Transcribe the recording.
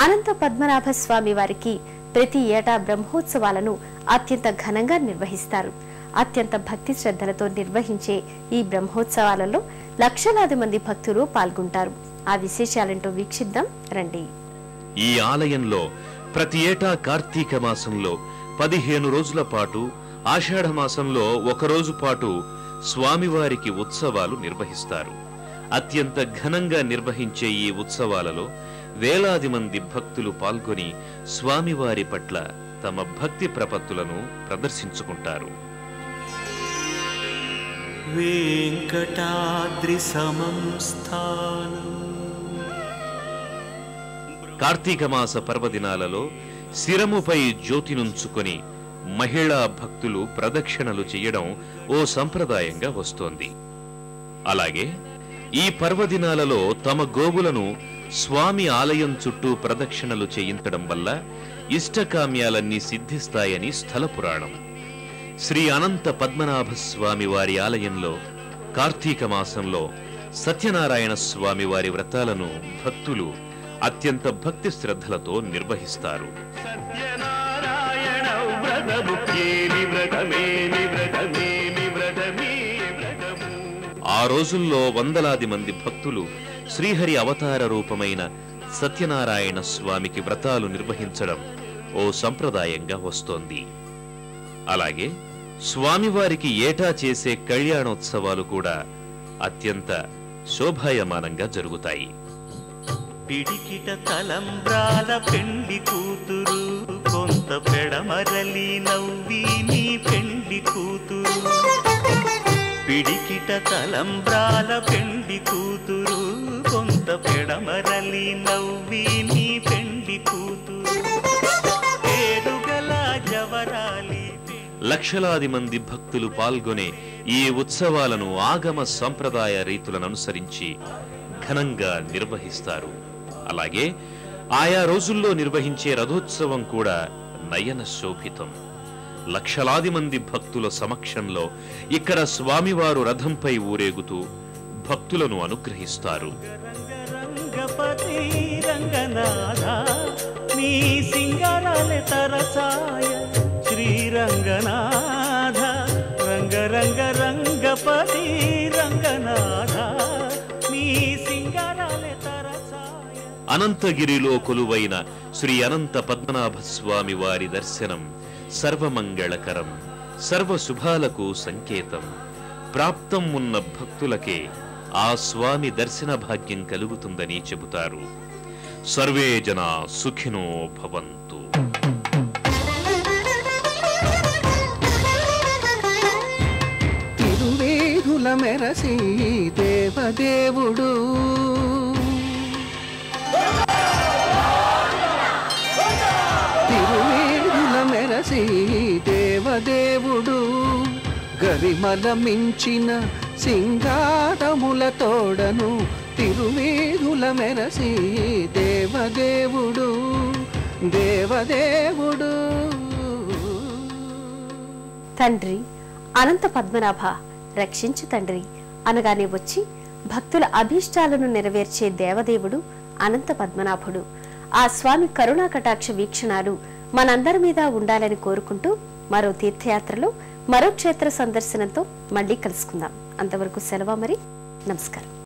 అనంత పద్మనాభ స్వామి వారికి ప్రతి ఏటా బ్రహ్మోత్సవాలను అత్యంత ఘనంగా నిర్వహిస్తారు. అత్యంత భక్తి శ్రద్ధలతో నిర్వహించే ఈ బ్రహ్మోత్సవాలలో లక్షలాది మంది భక్తులు పాల్గొంటారు. ఆ విశేషాలేంటో వీక్షిద్దాం. రండి. ఈ ఆలయంలో ప్రతి ఏటా కార్తీక మాసంలో పదిహేను రోజుల పాటు ఆషాఢ మాసంలో ఒక రోజు పాటు స్వామివారికి ఉత్సవాలు నిర్వహిస్తారు. అత్యంత ఘనంగా నిర్వహించే ఈ ఉత్సవాలలో వేలాది మంది భక్తులు పాల్గొని స్వామివారి పట్ల తమ భక్తి ప్రపత్తులను ప్రదర్శించుకుంటారు. కార్తీక మాస పర్వదినాలలో శిరముపై జ్యోతినుంచుకొని మహిళా భక్తులు ప్రదక్షిణలు చేయడం ఓ సంప్రదాయంగా వస్తోంది. అలాగే ఈ పర్వదినాలలో తమ గోవులను స్వామి ఆలయం చుట్టూ ప్రదక్షిణలు చేయించడం వల్ల ఇష్టకామ్యాలన్నీ సిద్ధిస్తాయని స్థల పురాణం. శ్రీ అనంత పద్మనాభ స్వామి వారి ఆలయంలో కార్తీక మాసంలో సత్యనారాయణ స్వామి వారి వ్రతాలను భక్తులు అత్యంత భక్తి శ్రద్ధలతో నిర్వహిస్తారు. సత్యనారాయణ వ్రతము రోజుల్లో వందలాది మంది భక్తులు శ్రీహరి అవతార రూపమైన సత్యనారాయణ స్వామికి వ్రతాలు నిర్వహించడం ఓ సంప్రదాయంగా వస్తోంది. అలాగే స్వామివారికి ఏటా చేసే కళ్యాణోత్సవాలు కూడా అత్యంత శోభాయమానంగా జరుగుతాయి. పిడికిట తలంబ్రాల పెండి కూతురు కొంత పెడమరలి నవ్వి నీ పెండి కూతురు. పిడికిట తలంబ్రాల పెండి కూతురు కొంత పెడమరలి నవ్వి నీ పెండి కూతురు. పేరుగల జవరాలి లక్షలాది మంది భక్తులు పాల్గొనే ఈ ఉత్సవాలను ఆగమ సంప్రదాయ రీతులను అనుసరించి ఘనంగా నిర్వహిస్తారు. అలాగే ఆయా రోజుల్లో నిర్వహించే రథోత్సవం కూడా నయన శోభితం. లక్షలాది మంది భక్తుల సమక్షంలో ఇక్కడ స్వామివారు రథంపై ఊరేగుతూ భక్తులను అనుగ్రహిస్తారు. శ్రీరంగనాథ రంగ రంగ రంగపతి రంగనాథ అనంతగిరిలో కొలువైన శ్రీ అనంత పద్మనాభ స్వామి వారి దర్శనం సర్వమంగళకరం సర్వ శుభాలకు సంకేతం. ప్రాప్తం ఉన్న భక్తులకే ఆ స్వామి దర్శన భాగ్యం కలుగుతుందని చెబుతారు. సర్వే జన సుఖినో భవంతు. తిరువేధుల మెరసి దేవదేవుడు దేవదేవుడు గరిమల మించిన సింగారముల తోడను తిరువేధుల మెరసి దేవదేవుడు దేవదేవుడు. తండ్రి అనంత పద్మనాభ రక్షించు తండ్రి. అనగానే వచ్చి భక్తుల అభీష్టాలను నెరవేర్చే దేవదేవుడు అనంత పద్మనాభుడు. ఆ స్వామి కరుణా కటాక్ష వీక్షణాలు మనందరి మీద ఉండాలని కోరుకుంటూ మరో తీర్థయాత్రలో మరో క్షేత్ర సందర్శనంతో మళ్ళీ కలుసుకుందాం. అంతవరకు సెలవు మరి నమస్కారం.